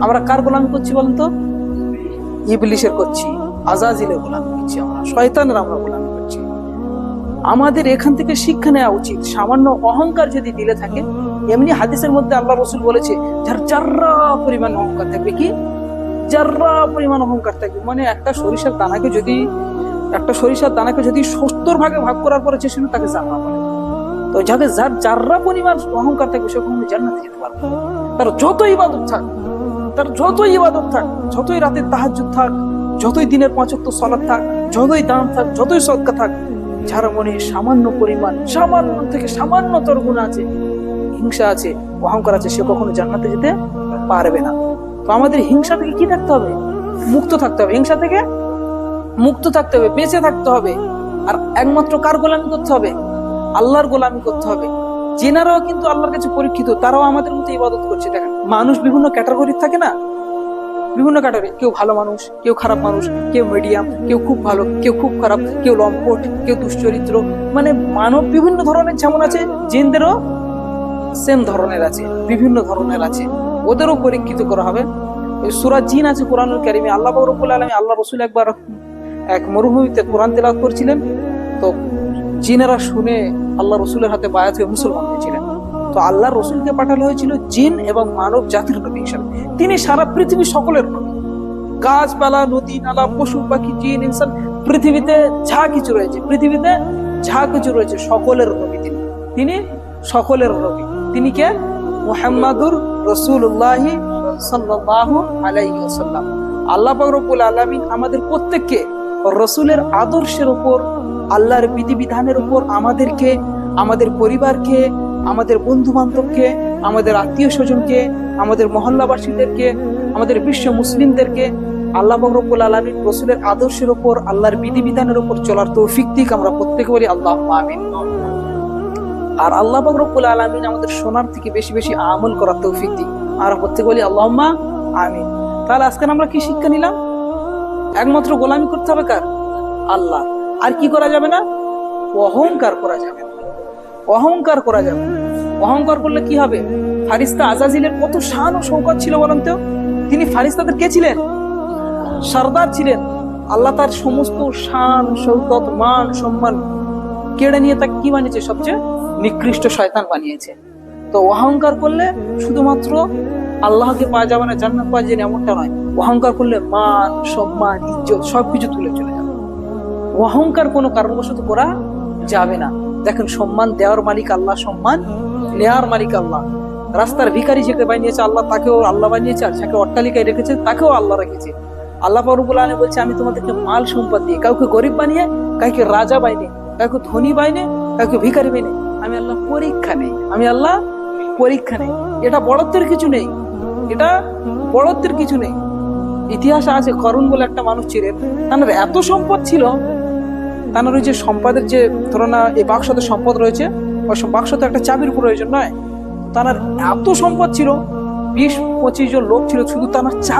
আমরা কার গোলামি করছি বলেন তো? ইবলিশের করছি, আজাজিলের গোলামি করছি আমরা, শয়তানের আমরা গোলামি করছি। আমাদের এখান থেকে শিক্ষা নেওয়া উচিত। সামান্য অহংকার যদি দিলে থাকে, এমনি হাদিসের মধ্যে আল্লাহ রসুল বলেছে, যার যার্রা পরিমাণ অহংকার থাকবে কি? যার্রা পরিমাণ অহংকার থাকবে। মানে একটা সরিষার দানাকে যদি, একটা সরিষার দানাকে যদি সত্তর ভাগে ভাগ করার পরে সে শুনে তাকে জান্না বলে। তো যাকে যার যার্রা পরিমাণ অহংকার থাকবে, সে কখনো জান্নাতে যেতে পারবে তার যত ইবাদত থাক তার যতই ইবাদত থাক, যতই রাতের তাহাজ্জুদ থাক, যতই দিনের পাঁচক্ত সলাদ থাক, যতই দান থাক, যতই সদকা থাক, যার মনে সামান্য পরিমাণ, সামান্য থেকে সামান্যতর গুণ আছে, হিংসা আছে, অহংকার আছে, সে কখনো জান্নাতে যেতে পারবে না। তো আমাদের হিংসা থেকে কি থাকতে হবে? মুক্ত থাকতে হবে। হিংসা থেকে মুক্ত থাকতে হবে, বেঁচে থাকতে হবে। আর একমাত্র কার গোলামি করতে হবে? আল্লাহর গোলামি করতে হবে। জেনারাও কিন্তু আল্লাহর কাছে পরীক্ষিত, তারাও আমাদের মতো ইবাদত করছে। দেখেন, মানুষ বিভিন্ন ক্যাটাগরি থাকে না? বিভিন্ন ক্যাটাগরি কেউ ভালো মানুষ, কেউ খারাপ মানুষ, কেউ মিডিয়াম কেউ খুব ভালো, কেউ খুব খারাপ, কেউ লম্পট, কেউ দুশ্চরিত্র। মানে মানব বিভিন্ন ধরনের যেমন আছে, জিনদেরও সেম ধরনের আছে, বিভিন্ন ধরনের আছে। ওদেরও পরীক্ষিত করা হবে। সুরাজ জিন আছে কোরআনুল কারিমে, আল্লাহ রব্বুল আলমী আল্লাহ রসুল একবার এক মরুভূমিতে কোরআন তেলাওয়াত করছিলেন। তো জিনেরা শুনে আল্লাহ রসুলের হাতে বায়াত হয়ে মুসলমান হয়েছিলেন। তো আল্লাহ রসুলকে পাঠানো হয়েছিল জিন এবং মানব জাতির নবী হিসাবে তিনি সারা পৃথিবী সকলের নবী গাছপালা, নদী, নালা, পশু, পাখি, জিন, ইনসান, পৃথিবীতে যা কিছু রয়েছে, পৃথিবীতে যা কিছু রয়েছে সকলের নবী তিনি। তিনি সকলের নবী। তিনি কে? মুহাম্মাদুর রসুল্লাহ সাল্লাহ আলাইহি ওয়াসাল্লাম। আল্লাহ পাক রব্বুল আলামিন আমাদের প্রত্যেককে রসুলের আদর্শের উপর আল্লাহর বিধিবিধানের উপর আমাদেরকে, আমাদের পরিবারকে, আমাদের বন্ধু বান্ধবকে আমাদের আত্মীয় স্বজনকে, আমাদের মহল্লাবাসীদেরকে, আমাদের বিশ্ব মুসলিমদেরকে আল্লাহ বকরবুল আলমীর রসুলের আদর্শের উপর, আল্লাহর বিধিবিধানের উপর চলার তৌফিক দিক আমরা প্রত্যেকে বলি আল্লাহ আমিন। আর আল্লাহ বকরবুল আলমিন আমাদের সোনার থেকে বেশি বেশি আমল করার তৌফিক দিক, আমরা প্রত্যেকে বলি আল্লাহ আমিন। তাহলে আজকে আমরা কি শিক্ষা নিলাম? একমাত্র গোলামি করতে হবে কার? আল্লাহ। আর কি করা যাবে না? অহংকার করা যাবে। অহংকার করা যাবে। অহংকার করলে কি হবে? ফারিস্তা আজাজিলের কত শান ও শৌকত ছিল বলেন তো? তিনি ফারিস্তাদের কে ছিলেন? সর্দার ছিলেন। আল্লাহ তার সমস্ত শান, শৌকত, মান, সম্মান কেড়ে নিয়ে তাকে কি বানিয়েছে? সবচেয়ে নিকৃষ্ট শয়তান বানিয়েছে। তো অহংকার করলে শুধুমাত্র আল্লাহকে পাওয়া যাবে না, জান্নাত পাওয়া যায় এমনটা নয়। অহংকার করলে মান, সম্মান, ইজ্জত সবকিছু তুলে চলে যাবে। অহংকার কোনো কারণবশত করা যাবে না। দেখেন, সম্মান দেওয়ার মালিক আল্লাহ, সম্মান নেওয়ার মালিক আল্লাহ। রাস্তার ভিখারি যাকে বানিয়েছে, আল্লাহ তাকেও আল্লাহ বানিয়েছে, আর যাকে অট্টালিকায় রেখেছে, তাকেও আল্লাহ রেখেছে। আল্লাহ পারুবুল আলম বলছে, আমি তোমাদেরকে মাল সম্পদ দিয়ে কাউকে গরিব বানিয়ে, কাউকে রাজা বাইনে কাউকে ধনী বাইনে কাউকে ভিখারি বাইনে আমি আল্লাহ পরীক্ষা নেই, আমি আল্লাহ পরীক্ষা নেই। এটা বড়ত্বের কিছু নেই, এটা বড়ত্বের কিছু নেই। ইতিহাসে আছে, করুণ বলে একটা মানুষ ছিলেন। তার এত সম্পদ ছিল তার ওই যে সম্পদের যে ধরো না, এই বাক্সতে সম্পদ রয়েছে, ওই বাক্সতে একটা চাবির প্রয়োজন নয়? তার এত সম্পদ ছিল, বিশ পঁচিশ জন লোক ছিল, শুধু তার চাবি